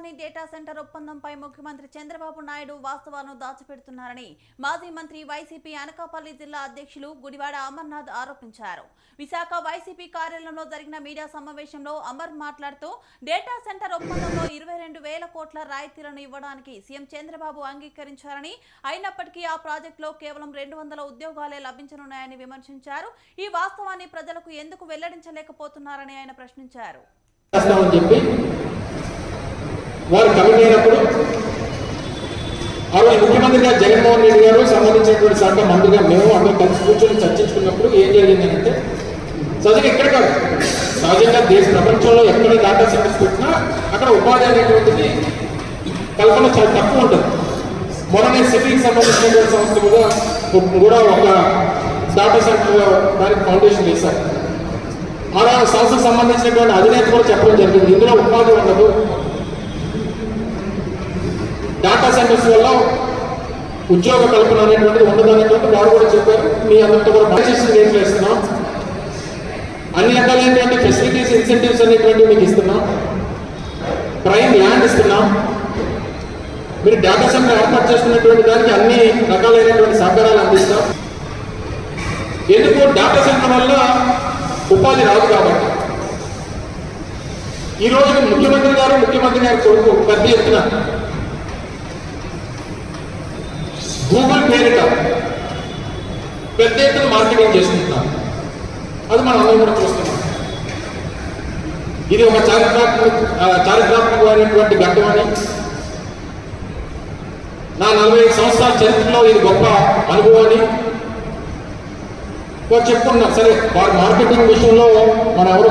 Adani data centre ఒప్పందంపై ముఖ్యమంత్రి చంద్రబాబు నాయుడు వాస్తవాలను దాచిపెడుతున్నారని మాజీ మంత్రి వైసీపీ అనకాపల్లి జిల్లా అధ్యక్షులు గుడివాడ అమర్నాథ్ ఆరోపించారు. విశాఖ వైసీపీ కార్యాలయంలో జరిగిన మీడియా సమావేశంలో అమర్ మాట్లాడుతూ డేటా సెంటర్ ఒప్పందంలో ఇరవై రెండు వేల కోట్ల రాయితీలను ఇవ్వడానికి సీఎం చంద్రబాబు అంగీకరించారని అయినప్పటికీ ఆ ప్రాజెక్టులో కేవలం రెండు వందల ఉద్యోగాలే లభించనున్నాయని విమర్శించారు. ఈ వాస్తవాన్ని ప్రజలకు ఎందుకు వెల్లడించలేకపోతున్నారని ఆయన ప్రశ్నించారు. వారు కమిట్ అయినప్పుడు ఆ రోజు ముఖ్యమంత్రి గారు జగన్మోహన్ రెడ్డి గారు సంబంధించినటువంటి శాఖ మంత్రిగా మేము అందరూ కలిసి కూర్చొని చర్చించుకున్నప్పుడు ఏం జరిగిందంటే సహజంగా ఇక్కడ కాదు. సహజంగా దేశ ప్రపంచంలో ఎక్కడ డేటా సెంటర్స్ పెట్టినా అక్కడ ఉపాధి అనేటువంటిది కల్పన చాలా తక్కువ ఉంటుంది. మొన్ననే సిటీకి సంబంధించినటువంటి సంస్థ కూడా కూడా ఒక డేటా సెంటర్ దానికి ఫౌండేషన్ వేశారు. మన సంస్థకు సంబంధించినటువంటి అధినేత కూడా చెప్పడం జరిగింది. ఇందులో ఉపాధి ఉండదు. డేటా సెంటర్స్ వల్ల ఉద్యోగ కల్పన అనేటువంటిది ఉండదు అనేటువంటి వారు కూడా చెప్పారు. మీ అందరితో కూడా పనిచేసిన ఏం చేస్తున్నాం? అన్ని రకాలైనటువంటి ఫెసిలిటీస్ ఇన్సెంటివ్స్ అనేటువంటివి మీకు ఇస్తున్నాం. ప్రైమ్ ల్యాండ్ ఇస్తున్నాం. మీరు డేటా సెంటర్ ఏర్పాటు చేస్తున్నటువంటి దానికి అన్ని రకాలైనటువంటి సహకారాలు అందిస్తాం ఎందుకు? డేటా సెంటర్ వల్ల ఉపాధి రాదు కాబట్టి. ఈ రోజు ముఖ్యమంత్రి గారు ముఖ్యమంత్రి గారి కొడుకు పెద్ద ఎత్తున గూగుల్ పేరిట పెద్ద ఎత్తున మార్కెటింగ్ చేసుకుంటున్నారు అది మనం అందరం కూడా చూస్తున్నాం. ఇది ఒక చారిత్రాత్మక చారిత్రాత్మకమైనటువంటి ఘట్టం అని. నా నలభై ఐదు సంవత్సరాల చరిత్రలో ఇది గొప్ప అనుభవాన్ని అని. సరే వారి మార్కెటింగ్ విషయంలో మనం ఎవరు